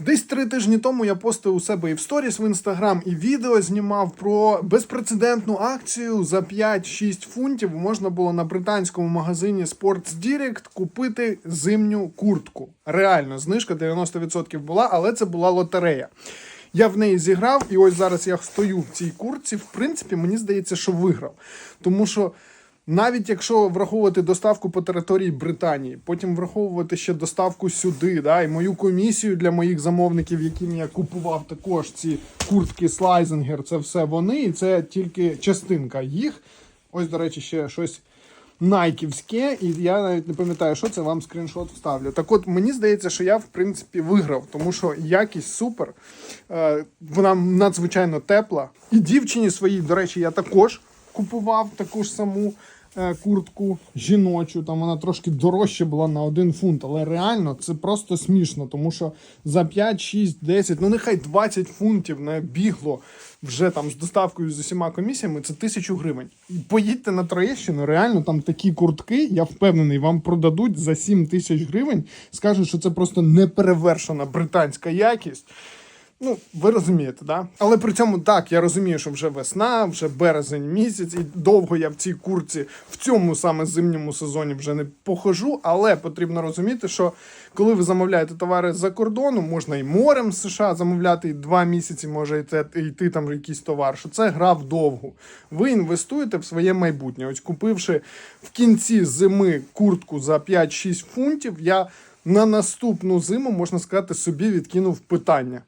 Десь три тижні тому я постив у себе і в сторіс в інстаграм, і відео знімав про безпрецедентну акцію за 5-6 фунтів. Можна було на британському магазині Sports Direct купити зимню куртку. Реально, знижка 90% була, але це була лотерея. Я в неї зіграв, і ось зараз я стою в цій куртці. В принципі, мені здається, що виграв. Тому що навіть якщо враховувати доставку по території Британії, потім враховувати ще доставку сюди, да, і мою комісію для моїх замовників, яким я купував також ці куртки Слайзенгер, це все вони, і це тільки частинка їх. Ось, до речі, ще щось найківське, і я навіть не пам'ятаю, що це вам скріншот вставлю. Так от мені здається, що я в принципі виграв, тому що якість супер, е, вона надзвичайно тепла. І дівчині своїй, до речі, я також купував таку ж саму куртку жіночу. Там вона трошки дорожче була на 1 фунт, але реально це просто смішно, тому що за 5, 6, 10, ну нехай 20 фунтів не бігло вже там з доставкою з усіма комісіями, це тисячу гривень. Поїдьте на Троєщину, реально там такі куртки, я впевнений, вам продадуть за 7 тисяч гривень. Скажуть, що це просто неперевершена британська якість. Ну, ви розумієте, да? Але при цьому так, я розумію, що вже весна, вже березень місяць, і довго я в цій курці в цьому саме зимньому сезоні вже не похожу. Але потрібно розуміти, що коли ви замовляєте товари з-за кордону, можна і морем з США замовляти, і два місяці може йти, йти там якийсь товар, що це гра вдовгу. Ви інвестуєте в своє майбутнє. Ось купивши в кінці зими куртку за 5-6 фунтів, я на наступну зиму, можна сказати, собі відкинув питання.